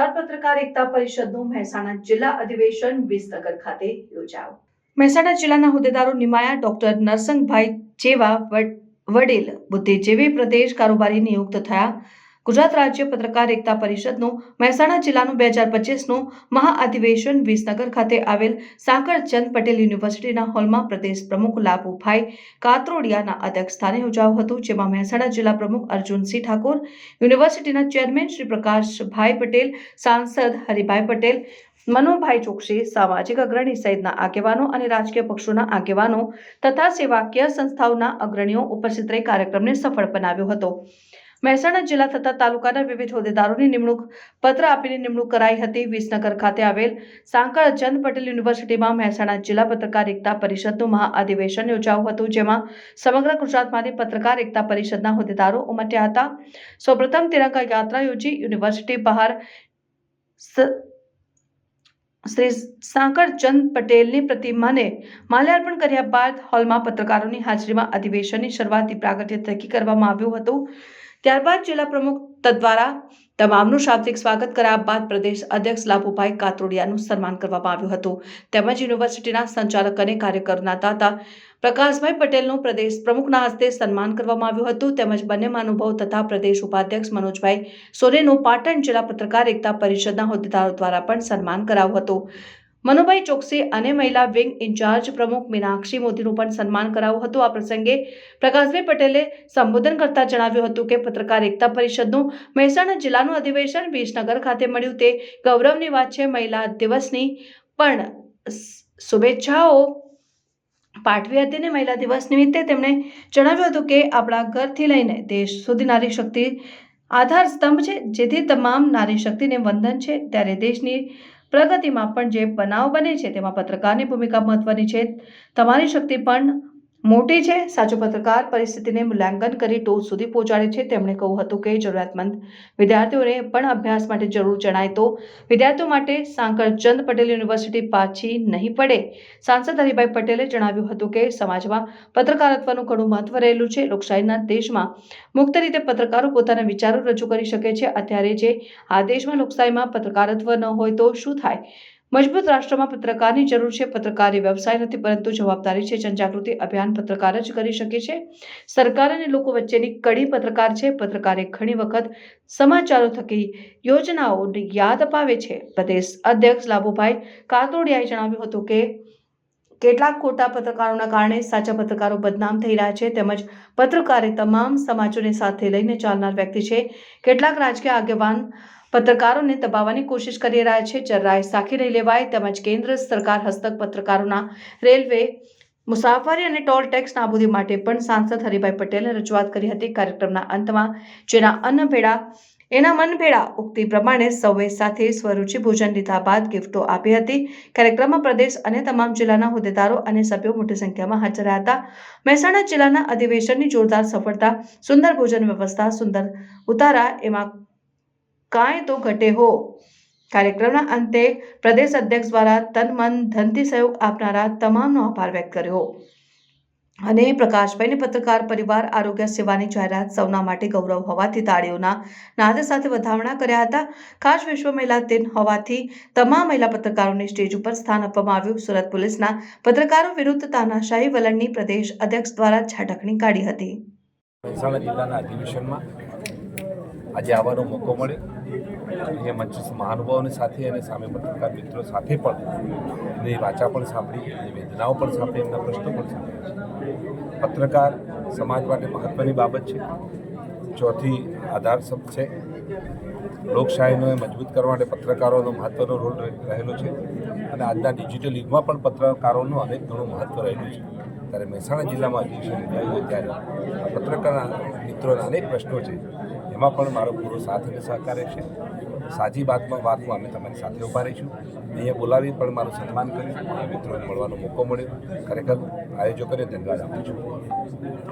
ગુજરાત પત્રકાર એકતા પરિષદનું મહેસાણા જિલ્લા અધિવેશન વિસનગર ખાતે યોજાયું. મહેસાણા જિલ્લાના હોદ્દેદારો નિમાયા ડોક્ટર નરસંગભાઈ જેવા વડેલ બુદ્ધિજીવી પ્રદેશ કારોબારી નિયુક્ત થયા ગુજરાત રાજ્ય પત્રકાર એકતા પરિષદનું મહેસાણા જિલ્લાનું બે હજાર પચીસનું મહાઅધિવેશન વિસનગર ખાતે આવેલ સાંકળચંદ પટેલ યુનિવર્સિટીના હોલમાં પ્રદેશ પ્રમુખ લાભુભાઈ કાતરોડિયાના અધ્યક્ષ સ્થાને યોજાયું હતું, જેમાં મહેસાણા જિલ્લા પ્રમુખ અર્જુનસિંહ ઠાકોર, યુનિવર્સિટીના ચેરમેન શ્રી પ્રકાશભાઈ પટેલ, સાંસદ હરિભાઈ પટેલ, મનોભાઈ ચોકસી, સામાજિક અગ્રણી સહિતના આગેવાનો અને રાજકીય પક્ષોના આગેવાનો તથા સેવાકીય સંસ્થાઓના અગ્રણીઓ ઉપસ્થિત રહી કાર્યક્રમને સફળ બનાવ્યો હતો. મહેસાણા જિલ્લા તથા તાલુકાના વિવિધ હોદ્દેદારોની નિમણૂક પત્ર આપીને નિમણૂક કરાઈ હતી. વિસનગર ખાતે આવેલ સાંકળ ચંદ પટેલ યુનિવર્સિટીમાં મહેસાણા જિલ્લા પત્રકાર એકતા પરિષદનું મહાઅધિવેશન યોજાયું હતું, જેમાં સમગ્ર ગુજરાતમાંથી પત્રકાર એકતા પરિષદના હોદ્દેદારો ઉમટ્યા હતા. સૌપ્રથમ તિરંગા યાત્રા યોજી યુનિવર્સિટી બહાર શ્રી સાંકળચંદ પટેલની પ્રતિમાને માલ્યાર્પણ કર્યા બાદ હોલમાં પત્રકારોની હાજરીમાં અધિવેશનની શરૂઆતી પ્રાગટ્ય તકી કરવામાં આવ્યું હતું. ત્યારબાદ જિલ્લા પ્રમુખ દ્વારા તમામનું શાબ્દિક સ્વાગત કર્યા બાદ પ્રદેશ અધ્યક્ષ લાભુભાઈ કાતરોડિયાનું સન્માન કરવામાં આવ્યું હતું. તેમજ યુનિવર્સિટીના સંચાલક અને કાર્યકરના દાતા પ્રકાશભાઈ પટેલનું પ્રદેશ પ્રમુખના હસ્તે સન્માન કરવામાં આવ્યું હતું. તેમજ બંને મહાનુભાવ તથા પ્રદેશ ઉપાધ્યક્ષ મનોજભાઈ સોરેનું પાટણ જિલ્લા પત્રકાર એકતા પરિષદના હોદ્દેદારો દ્વારા પણ સન્માન કરાવ્યું હતું. મનુભાઈ ચોકસી અને મહિલા વિંગ ઇન્ચાર્જ પ્રમુખ મીનાક્ષી મોદીનું પણ સન્માન કરાયું હતું. આ પ્રસંગે પ્રકાશભાઈ પટેલે સંબોધન કરતા જણાવ્યું હતું કે પત્રકાર એકતા પરિષદનું મહેસાણા જિલ્લાનું અધિવેશન વિસનગર ખાતે મળ્યું. તે ગૌરવની વાત છે. મહિલા દિવસની પણ શુભેચ્છાઓ પાઠવી હતી અને મહિલા દિવસ નિમિત્તે તેમણે જણાવ્યું હતું કે આપણા ઘરથી લઈને દેશ સુધી નારી શક્તિ આધાર સ્તંભ છે. જેથી તમામ નારી શક્તિને વંદન છે. ત્યારે દેશની પ્રગતિમાં પણ જે બનાવ બને છે તેમાં પત્રકારની ભૂમિકા મહત્વની છે. તમારી શક્તિ પણ મોટી છે, સાચો પત્રકાર પરિસ્થિતિને મૂલ્યાંકન કરી ટોચ સુધી પહોંચાડે છે. તેમણે કહ્યું હતું કે જરૂરિયાતમંદ વિદ્યાર્થીઓને પણ અભ્યાસ માટે જરૂર જણાય તો વિદ્યાર્થીઓ માટે સાંકળચંદ પટેલ યુનિવર્સિટી પાછી નહીં પડે. સાંસદ હરિભાઈ પટેલે જણાવ્યું હતું કે સમાજમાં પત્રકારત્વનું ઘણું મહત્વ રહેલું છે. લોકશાહીના દેશમાં મુક્ત રીતે પત્રકારો પોતાના વિચારો રજૂ કરી શકે છે. અત્યારે જે આ દેશમાં લોકશાહીમાં પત્રકારત્વ ન હોય તો શું થાય? મજબૂત રાષ્ટ્રમાં પત્રકારની જરૂર છે, પત્રકાર વ્યવસાય નથી, પરંતુ જવાબદારી છે. જનજાગૃતિ અભિયાન પત્રકાર જ કરી શકે છે. સરકાર અને લોકો વચ્ચેની કડી પત્રકાર છે. પત્રકારે ઘણી વખત સમાચારો થકી યોજનાઓની યાદ અપાવે છે. પ્રદેશ અધ્યક્ષ લાભુભાઈ કાતોડિયાએ જણાવ્યું હતું કે, કેટલાક ખોટા પત્રકારોના કારણે સાચા પત્રકારો બદનામ થઈ રહ્યા છે. તેમજ પત્રકારે તમામ સમાજોને સાથે લઈને ચાલનાર વ્યક્તિ છે. કેટલાક રાજકીય આગેવાન પત્રકારોને દબાવવાની કોશિશ કરી રહ્યા છે. જરાય સાખી નહીં લેવાય તેમજ કેન્દ્ર સરકાર હસ્તક પત્રકારોના રેલવે મુસાફરી અને ટોલ ટેક્સ નાબૂદી માટે પણ સાંસદ હરિભાઈ પટેલે રજૂઆત કરી હતી. કાર્યક્રમના અંતમાં જેના અન્નભેળા, એના મનભેળા ઉક્તિ પ્રમાણે સૌએ સાથે સ્વરૂચિ ભોજન લીધા બાદ ગિફ્ટો આપી હતી. કાર્યક્રમમાં પ્રદેશ અને તમામ જિલ્લાના હોદ્દેદારો અને સભ્યો મોટી સંખ્યામાં હાજર રહ્યા હતા. મહેસાણા જિલ્લાના અધિવેશનની જોરદાર સફળતા, સુંદર ભોજન વ્યવસ્થા, સુંદર ઉતારા, એમાં કાંઈ તો ઘટે હો. કાર્યક્રમના અંતે પ્રદેશ અધ્યક્ષ દ્વારા તન, મન, ધનથી સહયોગ આપનારા તમામનો આભાર વ્યક્ત કર્યો. અને પ્રકાશભાઈને પત્રકાર પરિવાર, આરોગ્ય સેવાની જાહેરાત સૌના માટે ગૌરવ હોવાથી તાળીઓના નાદ સાથે વધામણા કર્યા હતા. ખાસ વિશ્વ મહિલા દિન હોવાથી તમામ મહિલા પત્રકારોને સ્ટેજ ઉપર સ્થાન આપવામાં આવ્યું. સુરત પોલીસના પત્રકારો વિરુદ્ધ તાનાશાહી વલણની પ્રદેશ અધ્યક્ષ દ્વારા છાટકણી કાઢી હતી. મહેસાણા જિલ્લાના અધિવેશનમાં આજે આવવાનો મોકો મળ્યો અહીંયા મંચ મહાનુભાવોની સાથે અને સામે પત્રકાર મિત્રો સાથે પણ એની વાચા પણ સાંભળી એની વેદનાઓ પણ સાંભળી, એમના પ્રશ્નો પણ સાંભળ્યા છે. પત્રકાર સમાજ માટે મહત્ત્વની બાબત છે. ચોથી આધાર સ્તંભ છે. લોકશાહીને મજબૂત કરવા માટે પત્રકારોનો મહત્ત્વનો રોલ રહે- રહેલો છે. અને આજના ડિજિટલ યુગમાં પણ પત્રકારોનું અનેક ઘણું મહત્ત્વ રહેલું છે. ત્યારે મહેસાણા જિલ્લામાં અધિવેશન હોય ત્યારે આ પત્રકાર મિત્રોના અનેક પ્રશ્નો છે. એમાં પણ મારો પૂરો સાથ અને સહકાર છે. સાચી વાતમાં વાતમાં અમે તમારી સાથે ઊભા રહીશું. અહીંયા બોલાવી પણ મારું સન્માન કર્યું. મિત્રોને મળવાનો મોકો મળ્યો. ખરેખર આયોજકોને ધન્યવાદ આપું છું.